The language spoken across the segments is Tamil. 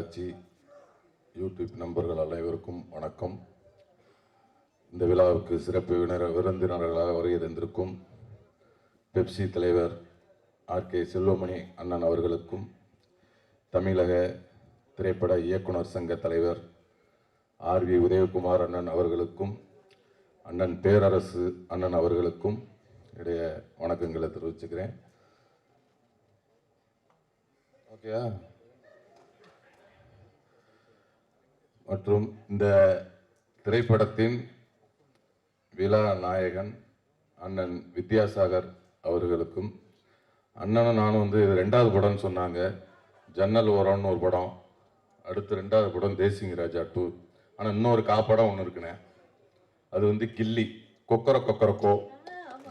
தொலைக்காட்சி யூடியூப் நண்பர்கள் அனைவருக்கும் வணக்கம். இந்த விழாவுக்கு சிறப்பு விருந்தினர்களாக வருகை தந்திருக்கும் பெப்சி தலைவர் ஆர். கே. செல்வமணி அண்ணன் அவர்களுக்கும் தமிழக திரைப்பட இயக்குனர் சங்க தலைவர் ஆர். வி. உதயகுமார் அண்ணன் அவர்களுக்கும் அண்ணன் பேரரசு அண்ணன் அவர்களுக்கும் இடைய வணக்கங்களை தெரிவிச்சுக்கிறேன். ஓகேயா? மற்றும் இந்த திரைப்படத்தின் விழா நாயகன் அண்ணன் வித்யாசாகர் அவர்களுக்கும் அண்ணனும் நானும் வந்து இது ரெண்டாவது படம்னு சொன்னாங்க. ஜன்னல் ஓரம்னு ஒரு படம் அடுத்து ரெண்டாவது படம் தேசிங்க ராஜா டூ. ஆனால் இன்னொரு காப்படம் ஒன்று இருக்குண்ணே. அது வந்து கில்லி கொக்கர கொக்கரக்கோ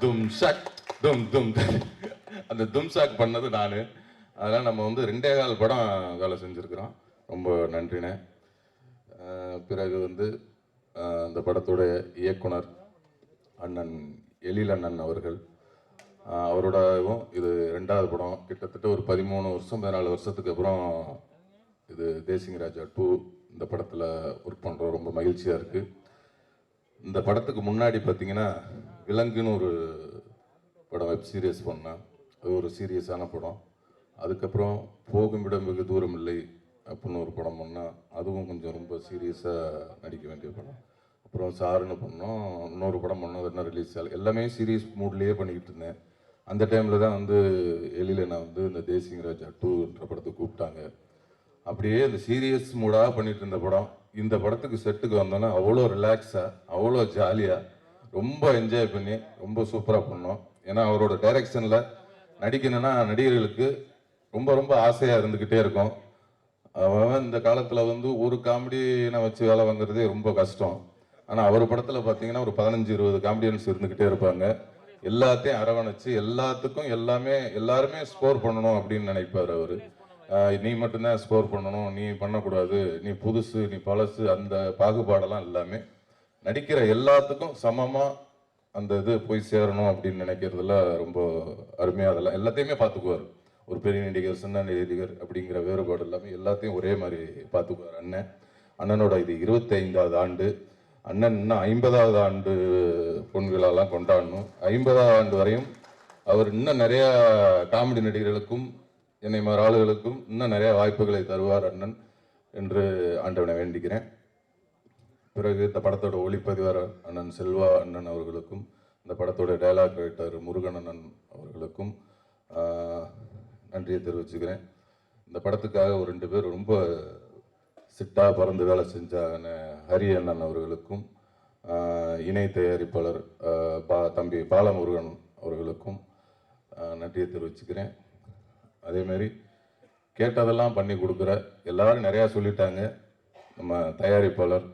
தும் ஷக் தும் தும். அந்த தும்ஷாக் பண்ணது நான். அதெல்லாம் நம்ம வந்து ரெண்டே கால் படம் வேலை செஞ்சுருக்குறோம். ரொம்ப நன்றிண்ணே. பிறகு வந்து அந்த படத்துடைய இயக்குனர் அண்ணன் எழில் அண்ணன் அவர்கள் அவரோடவும் இது ரெண்டாவது படம். கிட்டத்தட்ட ஒரு பதிமூணு வருஷம் பதினாலு வருஷத்துக்கு அப்புறம் இது தேசிங் ராஜா டூ இந்த படத்தில் ஒர்க் பண்ணுறோம் ரொம்ப மகிழ்ச்சியாக இருக்குது இந்த படத்துக்கு முன்னாடி பார்த்தீங்கன்னா விலங்குன்னு ஒரு படம் வெப் சீரியஸ் பண்ணேன். அது ஒரு சீரியஸான படம். அதுக்கப்புறம் போகும் இடம் வெகு தூரம் இல்லை. அப்படின்னு ஒரு படம் பண்ணால் அதுவும் கொஞ்சம் ரொம்ப சீரியஸாக நடிக்க வேண்டிய படம். அப்புறம் சாருன்னு பண்ணோம் இன்னொரு படம் பண்ணோம் அது என்ன ரிலீஸ் ஆகலை. எல்லாமே சீரியஸ் மூட்லேயே பண்ணிக்கிட்டு இருந்தேன். அந்த டைமில் தான் வந்து எழில நான் வந்து இந்த தேசிங் ராஜா டூன்ற படத்தை கூப்பிட்டாங்க. அப்படியே அந்த சீரியஸ் மூடாக பண்ணிட்டு இருந்த படம். இந்த படத்துக்கு செட்டுக்கு வந்தோன்னா அவ்வளோ ரிலாக்ஸாக அவ்வளோ ஜாலியாக ரொம்ப என்ஜாய் பண்ணி ரொம்ப சூப்பராக பண்ணோம். ஏன்னா அவரோட டைரக்ஷனில் நடிக்கணும்னா நடிகர்களுக்கு ரொம்ப ரொம்ப ஆசையாக இருந்துக்கிட்டே இருக்கும். அவன் இந்த காலத்தில் வந்து ஒரு காமெடியனை வச்சு வேலை வாங்குறதே ரொம்ப கஷ்டம். ஆனால் அவர் படத்தில் பார்த்தீங்கன்னா ஒரு பதினஞ்சு இருபது காமெடியன்ஸ் இருந்துக்கிட்டே இருப்பாங்க. எல்லாத்தையும் அரவணைச்சு எல்லாத்துக்கும் எல்லாமே எல்லாருமே ஸ்கோர் பண்ணணும் அப்படின்னு நினைப்பார் அவர். நீ மட்டும்தான் ஸ்கோர் பண்ணணும் நீ பண்ணக்கூடாது நீ புதுசு நீ பழசு அந்த பாகுபாடெல்லாம் எல்லாமே நடிக்கிற எல்லாத்துக்கும் சமமாக அந்த இது போய் சேரணும் அப்படின்னு நினைக்கிறதுல ரொம்ப அருமையாக அதெல்லாம் எல்லாத்தையுமே பார்த்துக்குவார் ஒரு பெரிய நடிகர் சின்ன நடிகர் அப்படிங்கிற வேறுபாடு எல்லாமே எல்லாத்தையும் ஒரே மாதிரி பார்த்துக்குவார் அண்ணன். அண்ணனோட இது இருபத்தைந்தாவது ஆண்டு. அண்ணன் இன்னும் ஐம்பதாவது ஆண்டு பொன் கொண்டாடணும். ஐம்பதாவது ஆண்டு வரையும் அவர் இன்னும் நிறையா காமெடி நடிகர்களுக்கும் என்னை மாதிரி ஆளுகளுக்கும் இன்னும் நிறையா வாய்ப்புகளை தருவார் அண்ணன் என்று ஆண்டவனை வேண்டிக்கிறேன். பிறகு இந்த படத்தோட ஒளிப்பதிவார் அண்ணன் செல்வா அண்ணன் அவர்களுக்கும் இந்த படத்தோட டைலாக் ரைட்டர் முருகன் அண்ணன் அவர்களுக்கும் நன்றியை தெரிவிச்சுக்கிறேன். இந்த படத்துக்காக ஒரு ரெண்டு பேர் ரொம்ப சிட்டாக பறந்து வேலை செஞ்ச ஹரி அண்ணன் அவர்களுக்கும் இணை தயாரிப்பாளர் பா தம்பி பாலமுருகன் அவர்களுக்கும் நன்றியை தெரிவிச்சுக்கிறேன். அதே மாதிரி கேட்டதெல்லாம் பண்ணி கொடுக்குற எல்லாரும் நிறையா சொல்லிட்டாங்க. நம்ம தயாரிப்பாளர்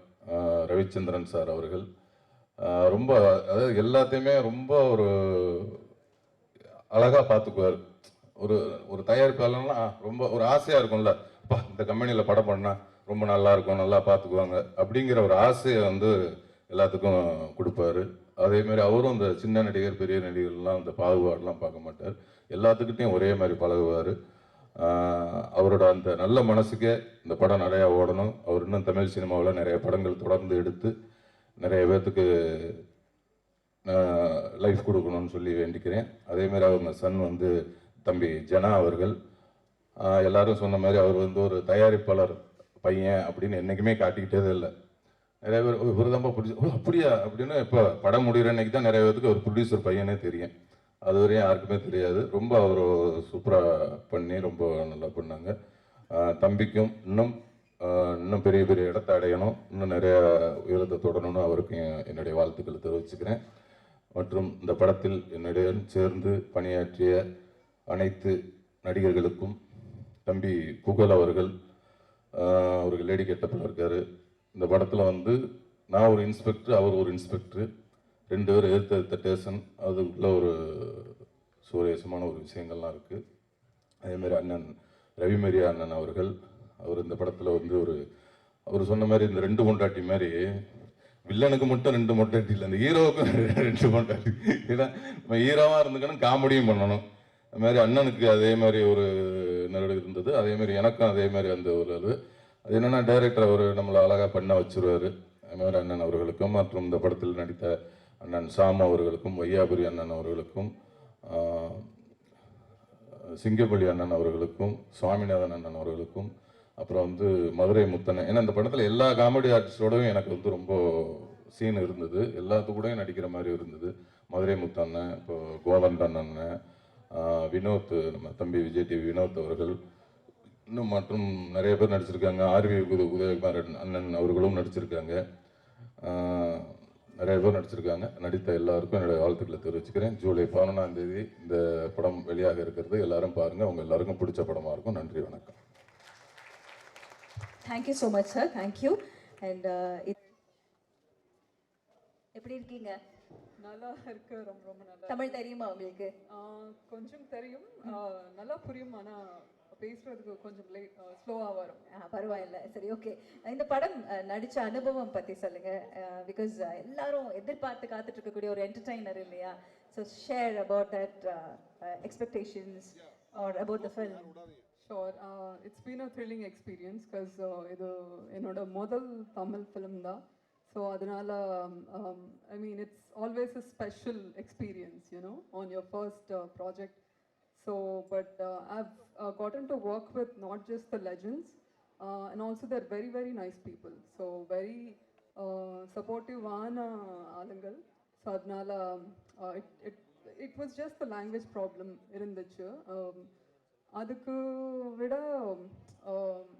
ரவிச்சந்திரன் சார் அவர்கள். ரொம்ப அதாவது எல்லாத்தையுமே ரொம்ப ஒரு அழகாக பார்த்துக்குவார். ஒரு ஒரு தயாரிப்பாளர்னா ரொம்ப ஒரு ஆசையாக இருக்கும்ல. அப்பா இந்த கம்பெனியில் படம் பண்ணால் ரொம்ப நல்லா இருக்கும் நல்லா பார்த்துக்குவாங்க அப்படிங்கிற ஒரு ஆசையை வந்து எல்லாத்துக்கும் கொடுப்பாரு. அதேமாரி அவரும் இந்த சின்ன நடிகர் பெரிய நடிகர்லாம் அந்த பாகுபாடெலாம் பார்க்க மாட்டார். எல்லாத்துக்கிட்டையும் ஒரே மாதிரி பழகுவார். அவரோட அந்த நல்ல மனசுக்கே இந்த படம் நிறையா ஓடணும். அவர் இன்னும் தமிழ் சினிமாவில் நிறைய படங்கள் தொடர்ந்து எடுத்து நிறைய பேர்த்துக்கு லைஃப் கொடுக்கணும்னு சொல்லி வேண்டிக்கிறேன். அதேமாரி அவங்க சன் வந்து தம்பி ஜனா அவர்கள் எல்லாரும் சொன்ன மாதிரி அவர் வந்து ஒரு தயாரிப்பாளர் பையன் அப்படின்னு என்றைக்குமே காட்டிக்கிட்டே இல்லை. நிறைய பேர் "ஓ, பிடிச்சி ஓ அப்படியா? அப்படின்னு இப்போ படம் முடிகிற அன்னைக்கு தான் நிறைய பேருக்கு ஒரு ப்ரொடியூசர் பையனே தெரியும். அது வரையும் யாருக்குமே தெரியாது. ரொம்ப அவர் சூப்பராக பண்ணி ரொம்ப நல்லா பண்ணாங்க. தம்பிக்கும் இன்னும் இன்னும் பெரிய பெரிய இடத்த அடையணும். இன்னும் நிறைய உயரத்தை தொடரணும்னு அவருக்கும் என்னுடைய வாழ்த்துக்களை தெரிவிச்சுக்கிறேன். மற்றும் இந்த படத்தில் என்னுடன் சேர்ந்து பணியாற்றிய அனைத்து நடிகர்களுக்கும் தம்பி புகழ் அவர்கள் அவர் லேடி கெட்டப்பில் இருக்காரு. இந்த படத்தில் வந்து நான் ஒரு இன்ஸ்பெக்டர் அவர் ஒரு இன்ஸ்பெக்டர். ரெண்டு பேரும் எதிர்த்த எதிர்த்த ஸ்டேஷன் அதுக்குள்ள ஒரு சுவரேசமான ஒரு விஷயங்கள்லாம் இருக்குது அதேமாதிரி அண்ணன் ரவிமரியா அண்ணன் அவர்கள் அவர் இந்த படத்தில் வந்து ஒரு அவர் சொன்ன மாதிரி இந்த ரெண்டு மொண்டாட்டி மாதிரி வில்லனுக்கு மட்டும் ரெண்டு மொண்டாட்டி இல்லை இந்த ஹீரோவுக்கும் ரெண்டு மொண்டாட்டி ஏன்னா நம்ம ஹீரோவாக இருந்துக்கணும் காமெடியும் பண்ணணும். அது மாதிரி அண்ணனுக்கு அதே மாதிரி ஒரு நெருடு இருந்தது. அதே மாதிரி எனக்கும் அதே மாதிரி அந்த ஒரு அது. அது என்னென்னா டைரக்டர் அவர் நம்மளை அழகாக பண்ண வச்சிருவாரு. அது மாதிரி அண்ணன் அவர்களுக்கும் மற்றும் இந்த படத்தில் நடித்த அண்ணன் சாம் அவர்களுக்கும் வையாபுரி அண்ணன் அவர்களுக்கும் சிங்கப்பள்ளி அண்ணன் அவர்களுக்கும் சுவாமிநாதன் அண்ணன் அவர்களுக்கும் அப்புறம் வந்து மதுரை முத்தண்ணன். ஏன்னா இந்த படத்தில் எல்லா காமெடி ஆர்டிஸ்டோடவும் எனக்கு வந்து ரொம்ப சீன் இருந்தது. எல்லாத்து கூடயும் நடிக்கிற மாதிரி இருந்தது. மதுரை முத்தண்ணன் இப்போ கோவந்தன் அண்ணன் வினோத் நம்ம தம்பி விஜய் டிவி வினோத் அவர்கள். இன்னும் மற்றும் நிறைய பேர் நடிச்சிருக்காங்க. ஆர்வி உத- உதயகுமார் அண்ணன் அவர்களும் நடிச்சிருக்காங்க. நிறைய பேர் நடிச்சிருக்காங்க. நடித்த எல்லாருக்கும் என்னுடைய வாழ்த்துக்களை தெரிவிச்சுக்கிறேன். ஜூலை பதினொன்றாம் தேதி இந்த படம் வெளியாக இருக்கிறது. எல்லாரும் பாருங்கள் அவங்க எல்லாருக்கும் பிடிச்ச படமாக இருக்கும். நன்றி வணக்கம். Thank you so much sir thank you and எப்படி இருக்கீங்க? நல்லா இருக்கு ரொம்ப ரொம்ப நல்லா தமிழ் தெரியுமா உங்களுக்கு? கொஞ்சம் தெரியும். நல்லா புரியும். ஆனா பேசுறதுக்கு கொஞ்சம் லேட் ஸ்லோவா வரும். பரவாயில்ல. சரி ஓகே இந்த படம் நடிச்ச அனுபவம் பத்தி சொல்லுங்க. பிகாஸ் எல்லாரும் எதிர்பார்த்து காத்துட்டு இருக்கக்கூடிய ஒரு என்டர்டைனர் இல்லையா? So share about that expectations are about the film sure it's been a thrilling experience because இது என்னோட முதல் தமிழ் ஃபிலிம் தான். ஸோ அதனால் I mean it's always a special experience you know on your first project so but I've gotten to work with not just the legends and also there very very nice people so very சப்போர்ட்டிவான ஆளுங்கள் ஸோ அதனால it it it was just the language problem இருந்துச்சு அதுக்கு விட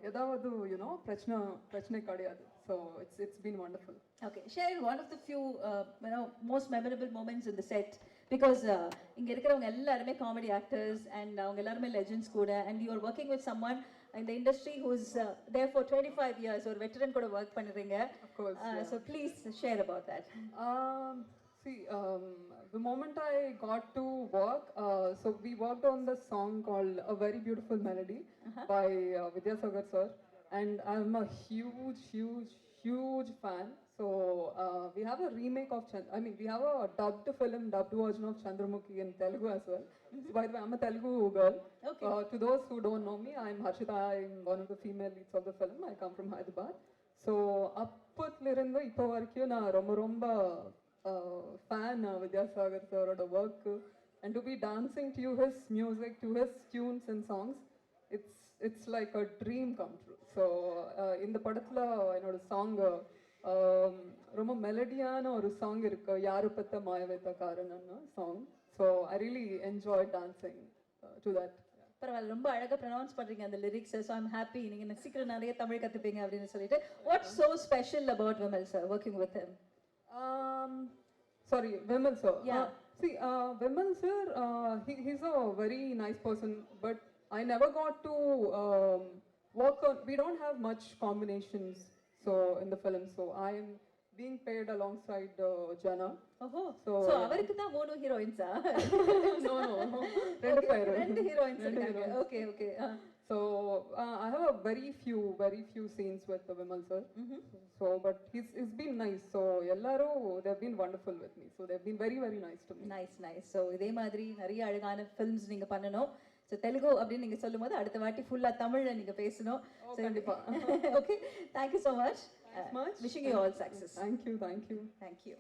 ஏதாவது யூனோ பிரச்சனை பிரச்சனை கிடையாது so it's it's been wonderful Okay, share one of the few, uh, you know, most memorable moments in the set because uh, இங்க இருக்கிறவங்க எல்லாருமே காமெடி ஆக்டர்ஸ் அண்ட் அவங்க எல்லாருமே லெஜெண்ட்ஸ் கூட and you are working with someone இந்த industry who's there for twenty five years ஒரு வெட்டரன் கூட ஒர்க் பண்ணுறீங்க Of course, so please share about that Um, see, um, the moment I got to work, uh, so we worked on this song called A Very Beautiful Melody by uh, Vidyasagar sir, and I'm a huge, huge, huge fan. So uh, we have a remake of, Chan- I mean, we have a dubbed film, dubbed version of Chandramukhi in Telugu as well. So by the way, I'm a Telugu girl. Okay. Uh, to those who don't know me, I'm Harshita. I'm one of the female leads of the film. I come from Hyderabad. So அப்பத்துலேருந்து இப்போ வரைக்கும் நான் ரொம்ப ரொம்ப ஃபேன் வித்யாசாகர் சாரோட work and to be dancing to his music to his tunes and songs it's it's like a dream come true So இந்த படத்தில் என்னோட சாங் ரொம்ப மெலடியான ஒரு சாங் இருக்கு. யாரு பத்த மாயவேத்த காரணம்னு song so I really enjoy dancing to that பரவாயில்ல ரொம்ப அழகா ப்ரொனவுன்ஸ் பண்றீங்க அந்த லிரிக்ஸ் ஸோ ஐம் ஹாப்பி நீங்க இன்னும் சீக்கிரம் நிறைய தமிழ் கத்துப்பீங்க அப்படின்னு சொல்லிட்டு. What so special about Vimal sir working with him Um, sorry, Vimal sir. Yeah. Uh, see, uh, Vimal sir, uh, he, he's a very nice um, work on. We don't have much combinations, so in the film. So I am being paired alongside uh, Jana. ஓஹோ So- ஸோ அவருக்கு தான் மூணு ஹீரோயின்ஸா no, no, no. ரெண்டு பேரு. ரெண்டு ஹீரோயின்ஸ் இருக்காங்க heroines. Okay okay So uh, I have a very few, very few scenes with uh, Vimal sir. So, but he's he's been nice. So எல்லாரும் they've been wonderful with me. So they've been very, very nice to me. Nice nice so இதே மாதிரி நிறைய அழகான ஃபிலிம்ஸ் நீங்க பண்ணணும் ஸோ தெலுங்கு அப்படின்னு நீங்க சொல்லும்போது அடுத்த வாட்டி ஃபுல்லா தமிழ்ல நீங்க பேசணும் கண்டிப்பா. Okay thank you so much. Wishing you all success thank you. Thank you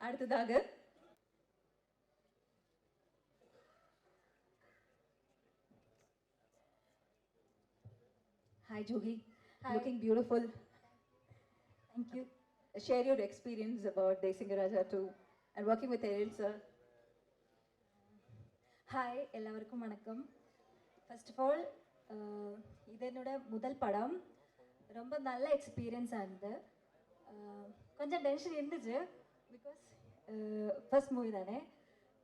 அடுத்ததாக Hi Juhi, looking beautiful. Thank you. Share your experience about Desingaraja too and working with Ariel sir hi எல்லாருக்கும் வணக்கம் ஃபர்ஸ்ட் ஆஃப் ஆல் இது என்னோட முதல் படம் ரொம்ப நல்ல எக்ஸ்பீரியன்ஸாக இருந்தது கொஞ்சம் டென்ஷன் இருந்துச்சு பிகாஸ் ஃபர்ஸ்ட் மூவி தானே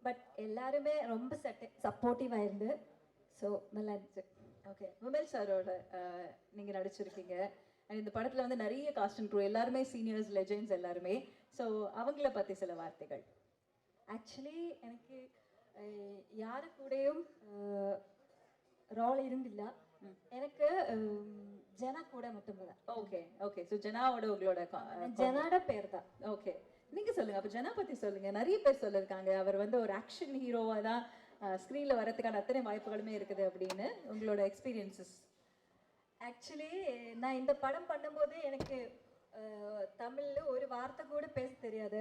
பட் எல்லாருமே ரொம்ப சட்ட சப்போர்ட்டிவாக இருந்து ஸோ நல்லா இருந்துச்சு ஓகே விமல் சாரோட நீங்கள் நடிச்சிருக்கீங்க அண்ட் இந்த படத்துல வந்து நிறைய காஸ்ட் அண்ட் க்ரூ எல்லாருமே சீனியர்ஸ் லெஜெண்ட்ஸ் எல்லாருமே. ஸோ அவங்கள பத்தி சில வார்த்தைகள். ஆக்சுவலி எனக்கு யாரு கூடயும் ரோல் இருந்தில்ல. எனக்கு ஜனா கூட மட்டும்தான். ஓகே ஓகே ஸோ ஜனாவோட உங்களோட ஜனாட பேர் தான் ஓகே நீங்க சொல்லுங்க. அப்ப ஜனா பத்தி சொல்லுங்க. நிறைய பேர் சொல்லிருக்காங்க. அவர் வந்து ஒரு ஆக்ஷன் ஹீரோவா தான் ஸ்க்ரீன்ல வரதுக்கான அத்தனை வாய்ப்புகளுமே இருக்குது அப்படின்னு உங்களோட எக்ஸ்பீரியன்சஸ் ஆக்சுவலி நான் இந்த படம் பண்ணும்போது எனக்கு தமிழ்ல ஒரு வார்த்தை கூட பேச தெரியாது.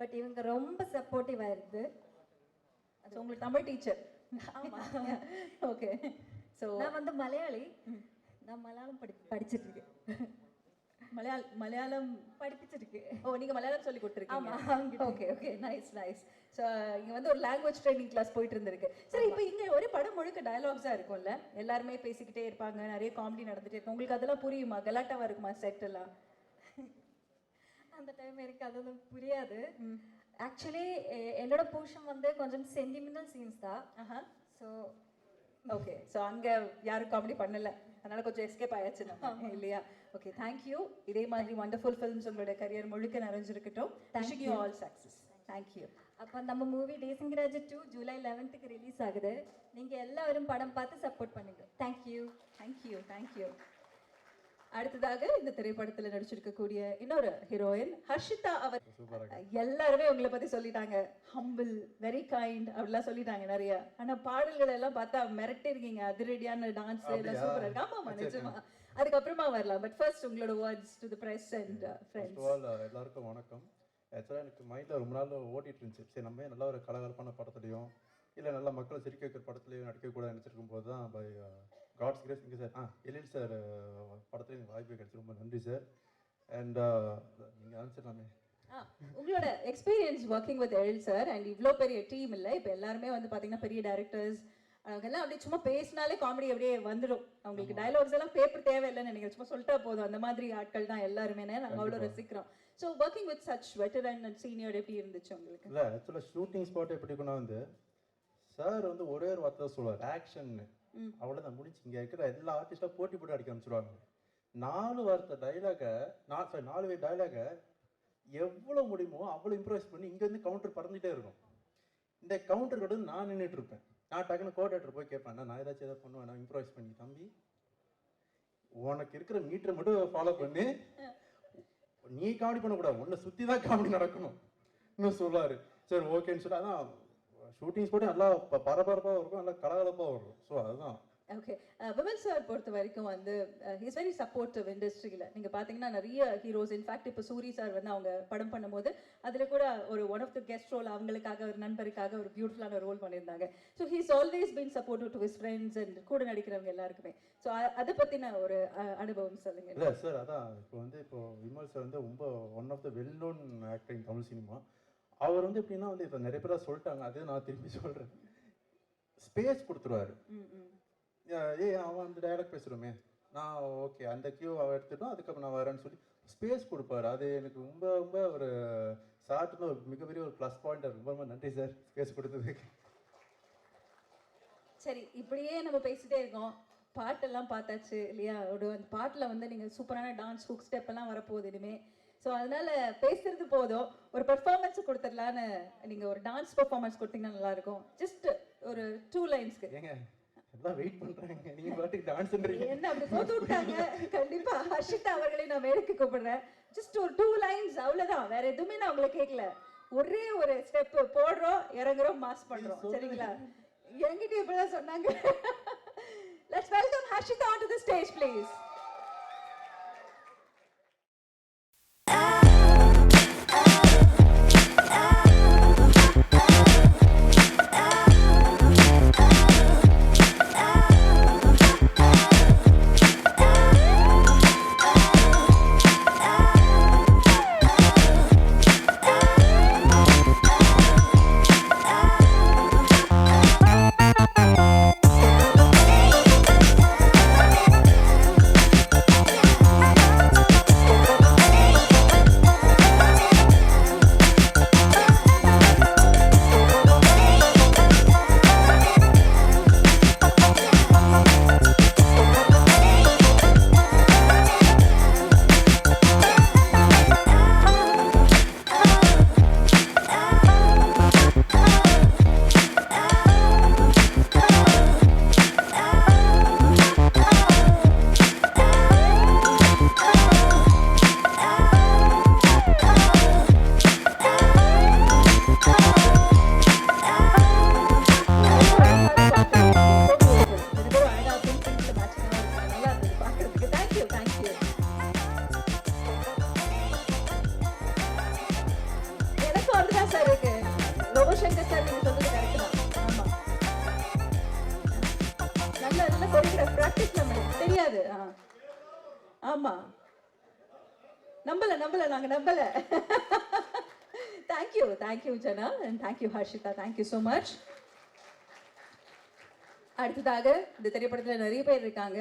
பட் இவங்க ரொம்ப சப்போர்ட்டிவா இருந்து. ஸோ உங்களுக்கு தமிழ் டீச்சர் ஓகே ஸோ நான் வந்து மலையாளி. நான் மலையாளம் படி படிச்சிட்டு இருக்கேன் மலையாள மலையாளம். படிப்பிச்சிருக்கேன் ஓ நீங்க மலையாளம் சொல்லி கொடுத்துருக்கீங்க. Okay okay nice nice so இங்க வந்து ஒரு லாங்குவேஜ் ட்ரைனிங் கிளாஸ் போயிட்டு இருந்திருக்கு சரி இப்போ இங்க ஒரு படம் முழுக்க டயலாக்ஸா இருக்கும்ல? எல்லாருமே பேசிக்கிட்டே இருப்பாங்க நிறைய காமெடி நடந்துட்டே இருக்கும். உங்களுக்கு அதெல்லாம் புரியுமா? கலாட்டாவா இருக்குமா செட் எல்லாம்? அந்த டைம் எனக்கு அதெல்லாம் புரியாது. ஆக்சுவலி என்னோட போர்ஷன் வந்து கொஞ்சம் சென்டிமெண்டல் சீன்ஸ் தான். ஸோ ஓகே ஸோ அங்க யாரும் காமெடி பண்ணல. அதனால கொஞ்சம் எஸ்கேப் ஆயாச்சு நம்ம. இல்லையா? ஓகே தேங்க்யூ இதே மாதிரி வண்டர்ஃபுல் ஃபிலிம்ஸ் உங்களோட கரியர் முழுக்க நிறைஞ்சிருக்கட்டும். Wishing you all success thank you அப்போ நம்ம மூவி டேசிங்கராஜ் டூ ஜூலை லெவன்த்துக்கு ரிலீஸ் ஆகுது. நீங்கள் எல்லாரும் படம் பார்த்து சப்போர்ட் பண்ணுங்க. தேங்க்யூ தேங்க்யூ தேங்க்யூ அடுத்ததாக இந்த திரைப்படத்துல நடிச்சிருக்கக்கூடிய இன்னொரு ஹீரோயின் ஹர்ஷிதா அவர். எல்லாருமே உங்களை பத்தி சொல்லிட்டாங்க. ஹம்பிள் வெரி கைண்ட் அப்படிலாம் சொல்லிட்டாங்க நிறைய. ஆனா பாடல்கள் எல்லாம் பார்த்தா மிரட்டி இருக்கீங்க அதிரடியான டான்ஸ் எல்லாம் சூப்பரா இருக்கு. ஆமாமா நிஜமா. அதுக்கப்புறமா வரலாம். பட் ஃபர்ஸ்ட் உங்களோட words to the press and friends எல்லாருக்கும் வணக்கம். ஆக்சுவலாக எனக்கு மைண்டில் ரொம்ப நாள் ஓட்டிட்டு இருந்துச்சு சரி நம்ம நல்ல ஒரு கலகலப்பான படத்துலையும் இல்லை நல்ல மக்களை சிரிக்க வைக்கிற படத்துலையும் நடிக்கக்கூடாது நினச்சிருக்கும் போது தான் பை காட்ஸ் கிரேஸ் இங்கே சார் ஆ எழில் சார் படத்துல எனக்கு வாய்ப்பு கிடைச்சி. ரொம்ப நன்றி சார் அண்ட் நீங்கள் ஆன்சர்லாமே ஆ, உங்களோட experience working with Ezhil sir and இவ்வளோ பெரிய டீம் இல்லை. இப்போ எல்லாருமே வந்து பார்த்தீங்கன்னா பெரிய டேரக்டர்ஸ் அவங்க எல்லாம் அப்படியே சும்மா பேசினாலே காமெடி அப்படியே வந்துடும். அவங்களுக்கு டயலாக்ஸ் எல்லாம் பேப்பர் தேவையில்லைன்னு நினைக்கிறேன் சும்மா சொல்லிட்டா போதும். அந்த மாதிரி ஆட்கள் தான் எல்லாருமே நாங்கள் அவ்வளோ ரசிக்கிறோம். So working with such veteran and senior எப்படி இருந்துச்சு உங்களுக்கு? இல்லை ஆக்சுவலாக ஷூட்டிங் ஸ்பாட் எப்படி கொண்டு வந்து சார் வந்து ஒரே ஒரு வார்த்தை சொல்லுவார் ஆக்ஷன்னு ம். அவ்வளோதான் முடிச்சு இங்கே இருக்கிற எல்லா ஆர்டிஸ்டாக போட்டி போட்டு அடிக்க ஆரம்பிச்சிடுவாங்க நாலு வார்த்தை டைலாகை நான் சாரி நாலு பேர் டைலாகை எவ்வளோ முடியுமோ அவ்வளோ இம்ப்ரவைஸ் பண்ணி இங்கேருந்து கவுண்டர் பறந்துகிட்டே இருக்கும். இந்த கவுண்டர் கூட நான் நின்றுட்டு இருப்பேன். நான் டக்குன்னு கோஆர்டினேட்டர் போய் கேட்பேன் "அண்ணா, நான் ஏதாச்சும் எதாவது பண்ணுவேன் நான் இம்ப்ரவைஸ் பண்ணி தம்பி. உனக்கு இருக்கிற மீட்டரை மட்டும் ஃபாலோ பண்ணி. நீ காமெடி பண்ணக்கூடாது. உன்னை சுற்றி தான் காமெடி நடக்கணும். இன்னும் சொல்லுவார் சரி ஓகேன்னு சொல்லி அதான் ஷூட்டிங்ஸ் கூட நல்லா ப- இருக்கும் நல்லா கலகலப்பாக வரும். ஸோ அதுதான். ஓகே விமல் சார் பொறுத்த வரைக்கும் வந்து ஹிஸ் வெரி சப்போர்ட்டிவ் இண்டஸ்ட்ரியில் நீங்கள் பார்த்தீங்கன்னா நிறைய ஹீரோஸ் இன்ஃபேக்ட் இப்போ சூரி சார் வந்து அவங்க படம் பண்ணும்போது அதில் கூட ஒரு one of the guest role அவங்களுக்காக ஒரு நண்பருக்காக ஒரு பியூட்டிஃபுல்லான ரோல் பண்ணியிருந்தாங்க. So he's always been supportive to his friends and கூட நடிக்கிறவங்க எல்லாருக்குமே. ஸோ அதை பற்றின ஒரு அனுபவம் சொல்லுங்க. இல்லை சார் அதான் இப்போ வந்து இப்போ விமல் சார் வந்து ரொம்ப one of the well known actor in Tamil cinema அவர் வந்து எப்படின்னா வந்து இப்போ நிறைய பேராக சொல்லிட்டாங்க அதே நான் திருப்பி சொல்கிறேன் ஸ்பேஸ் கொடுத்துருவாரு. ஏய் அவன் அந்த டயலாக் பேசுகிறோமே நான் ஓகே அந்த கியூ அவன் எடுத்துட்டோம் அதுக்கப்புறம் நான் வரேன்னு சொல்லி ஸ்பேஸ் கொடுப்பாரு. அது எனக்கு ரொம்ப ரொம்ப ஒரு சார்ட்டுன்னு ஒரு மிகப்பெரிய ஒரு ப்ளஸ் பாயிண்ட் ரொம்ப ரொம்ப நன்றி சார் ஸ்பேஸ் கொடுத்ததுக்கு. சரி இப்படியே நம்ம பேசிட்டே இருக்கோம். பாட்டெல்லாம் பார்த்தாச்சு இல்லையா? ஒரு அந்த பாட்டில் வந்து நீங்கள் சூப்பரான டான்ஸ் ஹுக் ஸ்டெப் எல்லாம் வரப்போகுது இனிமே. ஸோ அதனால பேசுறது போதும். ஒரு பெர்ஃபார்மன்ஸ் கொடுத்துடலான்னு நீங்கள் ஒரு டான்ஸ் பெர்ஃபார்மன்ஸ் கொடுத்தீங்கன்னா நல்லா இருக்கும். ஜஸ்ட் ஒரு டூ லைன்ஸ்க்கு ஏங்க? எல்லாம் வெயிட் பண்ணுறாங்க நீங்கள் பாட்டுக்கு டான்ஸ்ன்றீங்க என்ன அப்படி போட்டு விட்டாங்க? கண்டிப்பா. ஹர்ஷிதா அவர்களை நான் மேடைக்கு கூப்பிடுறேன். ஜஸ்ட் ஒரு டூ லைன்ஸ் அவ்வளவுதான். வேற எதுவுமே நான் உங்களை கேட்கல. ஒரே ஒரு ஸ்டெப் போடுறோம் இறங்குறோம் மாஸ் பண்றோம். சரிங்களா? என்கிட்ட இப்படிதான் சொன்னாங்க. Let's welcome Harshita on to the stage please நம்பல நம்பல. நாங்க நம்பல thank you thank you Jana and thank you Harshita thank you so much அடுத்ததாக இந்த திரைப்படத்துல நிறைய பேர் இருக்காங்க.